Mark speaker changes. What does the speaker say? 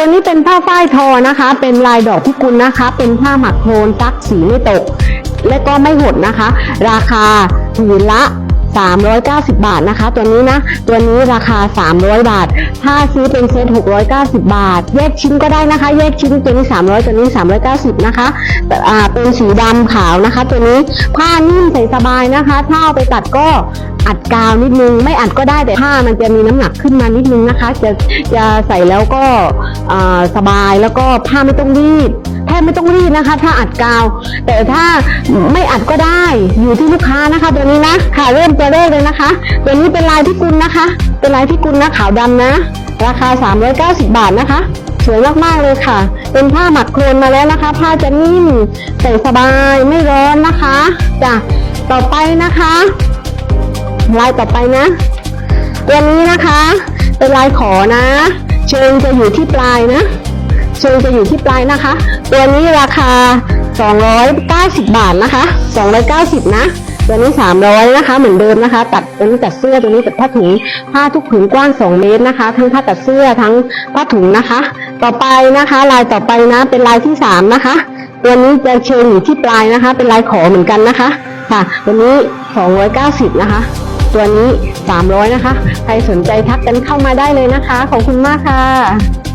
Speaker 1: ตัวนี้เป็นผ้าฝ้ายทอนะคะ เป็นลายดอกพิกุลนะคะ เป็นผ้าหมักโคลนซักสีไม่ตก และก็ไม่หดนะคะ ราคาผืนละ 390 บาทนะคะ ตัวนี้นะ ตัวนี้ราคา 300 บาท ถ้าซื้อเป็นเซต690 บาท แยกชิ้นก็ได้นะคะ แยกชิ้นตัวนี้ 300 ตัวนี้ 390 นะคะแต่อ่าเป็นสีดำขาวนะคะ ตัวนี้ผ้านิ่มใส่สบายนะคะ ถ้าเอาไปตัดก็ อัดกาวนิดนึง ไม่อัดก็ได้แต่ผ้ามันจะมีน้ำหนักขึ้นมานิดนึงนะคะ จะจะใส่แล้วก็สบายแล้วก็ผ้าไม่ต้องรีดแทบไม่ต้องรีดนะคะ ถ้าอัดกาว แต่ถ้าไม่อัดก็ได้อยู่ที่ลูกค้านะคะ ตัวนี้นะค่ะเริ่มตัวแรกเลยนะคะ ตัวนี้เป็นลายพิกุลนะคะ เป็นลายพิกุลนะขาวดำนะ ราคา 390 บาทนะคะสวยมากๆเลยค่ะ เป็นผ้าหมักโคลนมาแล้วนะคะ ผ้าจะนิ่มใส่สบายไม่ร้อนนะคะจ้ะต่อไปนะคะ ลายต่อไปนะ ตัวนี้นะคะ เป็นลายขอนะ เชิงจะอยู่ที่ปลายนะ เชิงจะอยู่ที่ปลายนะคะ ตัวนี้ราคา 290 บาทนะคะ 290 นะ ตัวนี้ 300 นะคะ เหมือนเดิมนะคะ ตัดตัวนี้ตัดเสื้อตัวนี้ตัดผ้าถุง ผ้าทุกผืนกว้าง 2 เมตรนะคะ ทั้งผ้าตัดเสื้อทั้งผ้าถุงนะคะ ต่อไปนะคะ ลายต่อไปนะ เป็นลายที่ 3 นะคะตัวนี้จะเชิงอยู่ที่ปลายนะคะ เป็นลายขอเหมือนกันนะคะ ค่ะตัวนี้ 290 นะคะ ตัวนี้ 300 นะคะ ใครสนใจทักกันเข้ามาได้เลยนะคะ ขอบคุณมากค่ะ